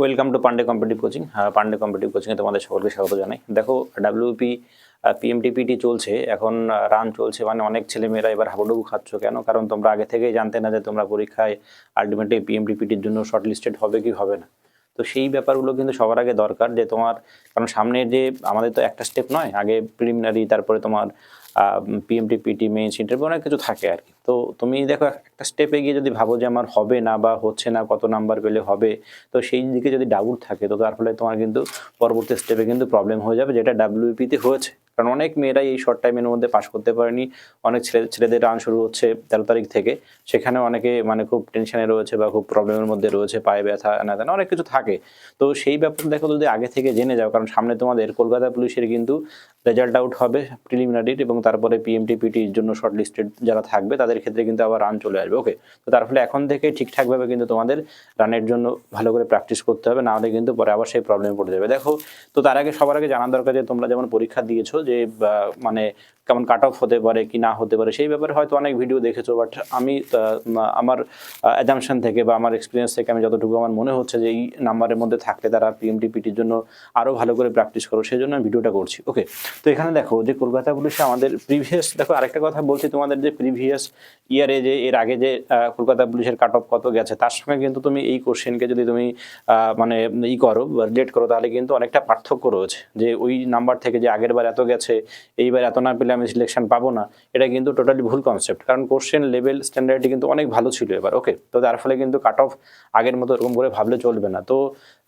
Welcome to Pandey competitive coaching Pandey competitive কোচিংয়ে তোমাদের সকলকে স্বাগত জানাই। দেখো ডাব্লিউপি পিএমটিপিটি চলছে, এখন রান চলছে মানে অনেক ছেলেমেয়েরা এবার হাবুডুবু খাচ্ছ কেন? কারণ তোমরা আগে থেকেই জানতে না যে তোমরা পরীক্ষায় আলটিমেটলি পিএমটিপিটির জন্য শর্ট লিস্টেড হবে কি হবে না। তো সেই ব্যাপারগুলো কিন্তু সবার আগে দরকার যে তোমার, কারণ সামনে যে, আমাদের তো একটা স্টেপ নয়, আগে প্রিলিমিনারি তারপরে তোমার পিএমটি পিটি মেইনস ইন্টারভিউ অনেক কিছু থাকে আর কি। তো তুমি দেখো একটা স্টেপে গিয়ে যদি ভাবো যে আমার হবে না বা হচ্ছে না, কত নাম্বার পেলে হবে, তো সেই দিকে যদি ডাউট থাকে, তো তার ফলে তোমার কিন্তু পরবর্তী স্টেপে কিন্তু প্রবলেম হয়ে যাবে, যেটা ডাব্লিউপিতে হয়েছে। কারণ অনেক মেয়েরাই এই শর্ট টাইমের মধ্যে পাশ করতে পারেনি। অনেক ছেলে ছেলেদের রান শুরু হচ্ছে তেরো তারিখ থেকে। সেখানে অনেকে মানে খুব টেনশনে রয়েছে বা খুব প্রবলেমের মধ্যে রয়েছে, পায়ে ব্যথা, না তেনা অনেক কিছু থাকে। তো সেই ব্যাপার দেখো যদি আগে থেকে জেনে যাও, কারণ সামনে তোমাদের কলকাতা পুলিশের কিন্তু রেজাল্ট আউট হবে প্রিলিমিনারির এবং তারপরে পিএমটি পিটির জন্য শর্ট লিস্টেড যারা থাকবে, তাদের ক্ষেত্রে কিন্তু আবার রান চলে আসবে। ওকে তো তার ফলে এখন থেকে ঠিকঠাকভাবে কিন্তু তোমাদের রানের জন্য ভালো করে প্র্যাকটিস করতে হবে নাহলে কিন্তু পরে আবার সেই প্রবলেমে পড়ে যাবে। দেখো, তো তার আগে সবার আগে জানার দরকার যে তোমরা যেমন পরীক্ষা দিয়েছ যে মানে কেমন কাট অফ হতে পারে কি না হতে পারে, সেই ব্যাপারে হয়তো অনেক ভিডিও দেখেছ বাট আমি আমার অ্যাজামশন থেকে বা আমার এক্সপিরিয়েন্স থেকে আমি যতটুকু আমার মনে হচ্ছে যে এই নাম্বারের মধ্যে থাকলে তারা পিএমটি পিটির জন্য আরও ভালো করে প্র্যাকটিস করো, সেই জন্য আমি ভিডিওটা করছি। ওকে তো এখানে দেখো যে কলকাতা পুলিশে আমাদের প্রিভিয়াস দেখো আরেকটা কথা বলছি, তোমাদের যে প্রিভিয়াস ইয়ারে যে, এর আগে যে কলকাতা পুলিশের কাট অফ কত গেছে, তার সঙ্গে কিন্তু তুমি এই কোশ্চেনকে যদি তুমি মানে ই করো রিলেট করো, তাহলে কিন্তু অনেকটা পার্থক্য রয়েছে। যে ওই নাম্বার থেকে যে আগের বার এত গেছে, এইবার এত না পেলে আমি সিলেকশন পাবো না, এটা কিন্তু টোটালি ভুল কনসেপ্ট কারণ কোশ্চেন লেভেল স্ট্যান্ডার্ডটি কিন্তু অনেক ভালো ছিল এবার ওকে তো তার ফলে কিন্তু কাট অফ আগের মতো এরকম করে ভাবলে চলবে না। তো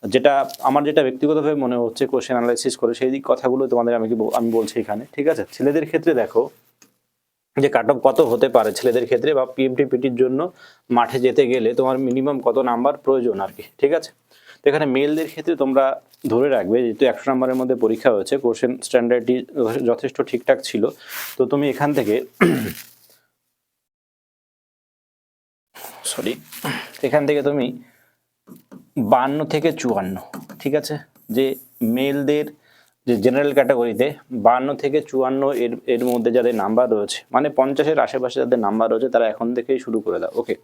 যেটা আমার যেটা ব্যক্তিগতভাবে মনে হচ্ছে কোশ্চেন অ্যানালাইসিস করে, সেই দিক কথাগুলো তোমাদের আমি আমি বলছি এখানে, ঠিক আছে? ছেলেদের ক্ষেত্রে দেখো যে কাট অফ কত হতে পারে ছেলেদের ক্ষেত্রে বা পিএমটি পিটির জন্য মাঠে যেতে গেলে তোমার মিনিমাম কত নাম্বার প্রয়োজন আর কি, ঠিক আছে? তো এখানে মেলদের ক্ষেত্রে তোমরা ধরে রাখবে, যেহেতু একশো নাম্বারের মধ্যে পরীক্ষা হয়েছে কোশ্চেন স্ট্যান্ডার্ডটি যথেষ্ট ঠিকঠাক ছিল, তো তুমি এখান থেকে সরি এখান থেকে তুমি বান্ন থেকে চুয়ান্ন, ঠিক আছে? যে মেলদের, যে জেনারেল ক্যাটাগরিতে বান্ন থেকে চুয়ান্ন এর এর মধ্যে যাদের নাম্বার রয়েছে মানে পঞ্চাশের আশেপাশে যাদের নাম্বার রয়েছে, তারা এখন থেকেই শুরু করে দাও ওকে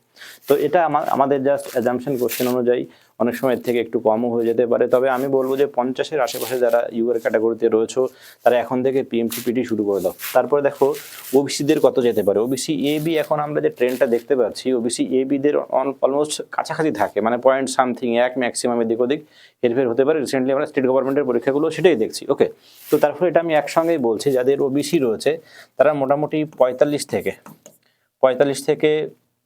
তো এটা আমা- আমাদের জাস্ট অ্যাজামশন কোশ্চেন অনুযায়ী অনেক সময় থেকে একটু কমও হয়ে যেতে পারে। তবে আমি বলব যে পঞ্চাশের আশেপাশে যারা ইউআর ক্যাটাগরিতে রয়েছে, তারা এখন থেকে পিএমসিপিটি শুরু করে দাও। তারপরে দেখো ওবিসিদের কত যেতে পারে? ওবিসি এ বি এখন আমরা যে ট্রেনটা দেখতে পাচ্ছি ওবিসি এ বিদের অলমোস্ট কাছাকাছি থাকে। মানে পয়েন্ট সামথিং এক ম্যাক্সিমাম এদিক ওদিক হেরফের হতে পারে। রিসেন্টলি আমরা স্টেট গভর্নমেন্টের পরীক্ষাগুলো সেটাই দেখছি। ওকে তো তারপরে এটা আমি একসঙ্গেই বলছি, যাদের ওবিসি রয়েছে, তারা মোটামুটি পঁয়তাল্লিশ থেকে পঁয়তাল্লিশ থেকে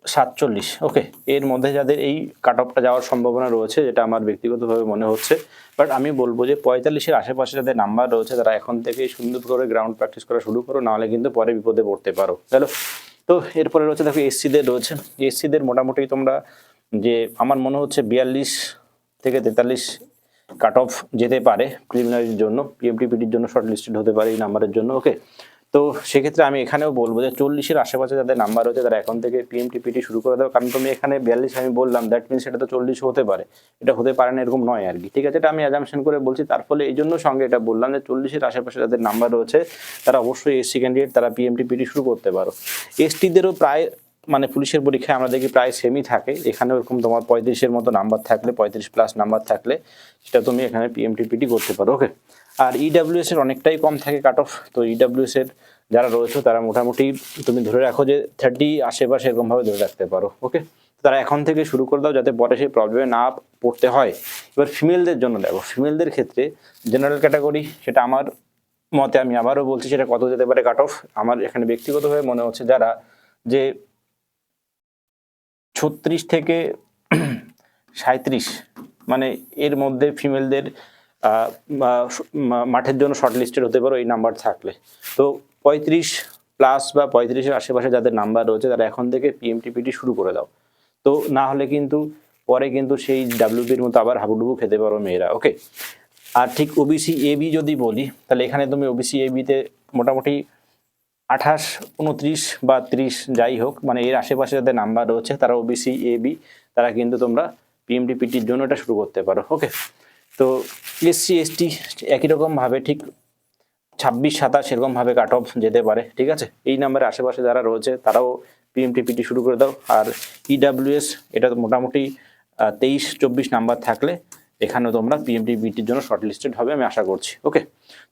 সাতচল্লিশ, ওকে। এর মধ্যে যাদের এই কাট অফটা যাওয়ার সম্ভাবনা রয়েছে, যেটা আমার ব্যক্তিগতভাবে মনে হচ্ছে বাট আমি বলব যে পঁয়তাল্লিশের আশেপাশে যাদের নাম্বার রয়েছে, তারা এখন থেকেই সুন্দর করে গ্রাউন্ড প্র্যাকটিস করা শুরু করো, নাহলে কিন্তু পরে বিপদে পড়তে পারো। গেলো তো এরপরে রয়েছে দেখো এসসিদের রয়েছে। এসসিদের মোটামুটি তোমরা যে আমার মনে হচ্ছে বিয়াল্লিশ থেকে তেতাল্লিশ কাট অফ যেতে পারে প্রিলিমিনারির জন্য পিএমটিপিটির জন্য শর্ট লিস্টেড হতে পারে এই নাম্বারের জন্য, ওকে? তো সেক্ষেত্রে আমি এখানেও বলব যে চল্লিশের আশেপাশে যাদের নাম্বার রয়েছে, তারা এখন থেকে পিএমটিপিটি শুরু করে দেবো কারণ তুমি এখানে বিয়াল্লিশ আমি বললাম দ্যাট মিনস সেটা তো চল্লিশ হতে পারে। এটা হতে পারে না, এরকম নয় আর কি। ঠিক আছে, এটা আমি অ্যাজামশন করে বলছি। তার ফলে এই জন্য সঙ্গে এটা বললাম যে চল্লিশের আশেপাশে যাদের নাম্বার রয়েছে, তারা অবশ্যই এসসি ক্যান্ডিডেট তারা পিএমটিপিটি শুরু করতে পারো। এসটিদেরও প্রায় মানে পুলিশের পরীক্ষায় আমরা দেখি প্রায় সেমই থাকে। এখানে ওরকম তোমার পঁয়ত্রিশের মতো নাম্বার থাকলে, পঁয়ত্রিশ প্লাস নাম্বার থাকলে, সেটা তুমি এখানে পিএমটিপিটি করতে পারো ওকে আর ইডাব্লিউএস এর অনেকটাই কম থাকে কাট অফ তো ইডাব্লিউএস এর যারা রয়েছে, তারা মোটামুটি তুমি ধরে রাখো যে থার্টি আশেপাশে এরকমভাবে ধরে রাখতে পারো ওকে তারা এখন থেকে শুরু করে দাও যাতে পরে সেই প্রবলেমে না পড়তে হয়। এবার ফিমেলদের জন্য দেখো ফিমেলদের ক্ষেত্রে জেনারেল ক্যাটাগরি সেটা আমার মতে আমি আবারও বলছি, সেটা কত যেতে পারে কাট অফ আমার এখানে ব্যক্তিগতভাবে মনে হচ্ছে যারা যে ছত্রিশ থেকে সাঁত্রিশ মানে এর মধ্যে ফিমেলদের মাঠের জন্য শর্ট লিস্টেড হতে পারো, এই নাম্বার থাকলে। তো পঁয়ত্রিশ প্লাস বা পঁয়ত্রিশের আশেপাশে যাদের নাম্বার রয়েছে, তারা এখন থেকে পিএমটিপিটি শুরু করে দাও। তো না হলে কিন্তু পরে কিন্তু সেই ডাব্লিউপির মতো আবার হাবুডুবু খেতে পারো মেয়েরা ওকে আর ঠিক ওবিসি এবি যদি বলি, তাহলে এখানে তুমি ওবিসি এবিতে মোটামুটি আঠাশ, উনত্রিশ বা ত্রিশ যাই হোক মানে এর আশেপাশে যাদের নাম্বার রয়েছে, তারা ওবিসি বি তারা কিন্তু তোমরা পিএমডিপিটির জন্য এটা শুরু করতে পারো ওকে তো এসসি এসটি একই রকমভাবে ঠিক ছাব্বিশ, সাতাশ এরকমভাবে কাট অফ যেতে পারে, ঠিক আছে? এই নাম্বারের আশেপাশে যারা রয়েছে, তারাও পিএমটিপিটি শুরু করে দাও। আর ইডাব্লিউএস এটা তো মোটামুটি তেইশ, চব্বিশ নাম্বার থাকলে এখানে তোমরা পিএমটি বিটির জন্য শর্ট লিস্টেড হবে আমি আশা করছি। ওকে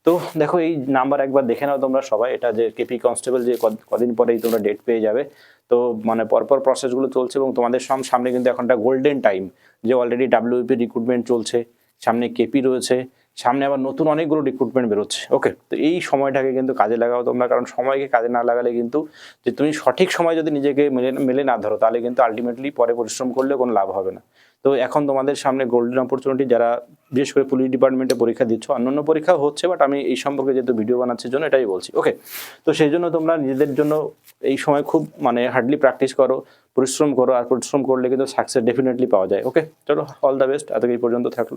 তো দেখো এই নাম্বার একবার দেখে নাও তোমরা সবাই। এটা যে কেপি কনস্টেবল যে কদিন পরেই তোমরা ডেট পেয়ে যাবে। তো মানে পরপর প্রসেসগুলো চলছে এবং তোমাদের সামনে কিন্তু এখন একটা গোল্ডেন টাইম যে অলরেডি ডাব্লিউপি রিক্রুটমেন্ট চলছে। সামনে কেপি রয়েছে। সামনে আবার নতুন অনেকগুলো রিক্রুটমেন্ট বেরোচ্ছে। ওকে তো এই সময়টাকে কিন্তু কাজে লাগাও তোমরা, কারণ সময়কে কাজে না লাগালে কিন্তু যে তুমি সঠিক সময় যদি নিজেকে মেলে মেলে না ধরো, তাহলে কিন্তু আলটিমেটলি পরে পরিশ্রম করলে কোনো লাভ হবে না। তো এখন তোমাদের সামনে গোল্ডেন অপরচুনিটি যারা বিশেষ করে পুলিশ ডিপার্টমেন্টে পরীক্ষা দিচ্ছ, অন্যান্য পরীক্ষা হচ্ছে বাট আমি এই সম্পর্কে যেহেতু ভিডিও বানাচ্ছি জন্য এটাই বলছি। ওকে তো সেই জন্য তোমরা নিজেদের জন্য এই সময় খুব মানে হার্ডলি প্র্যাকটিস করো, পরিশ্রম করো, আর পরিশ্রম করলে কিন্তু সাকসেস ডেফিনেটলি পাওয়া যায়। ওকে চলো অল দ্য বেস্ট এত এই পর্যন্ত থাকল।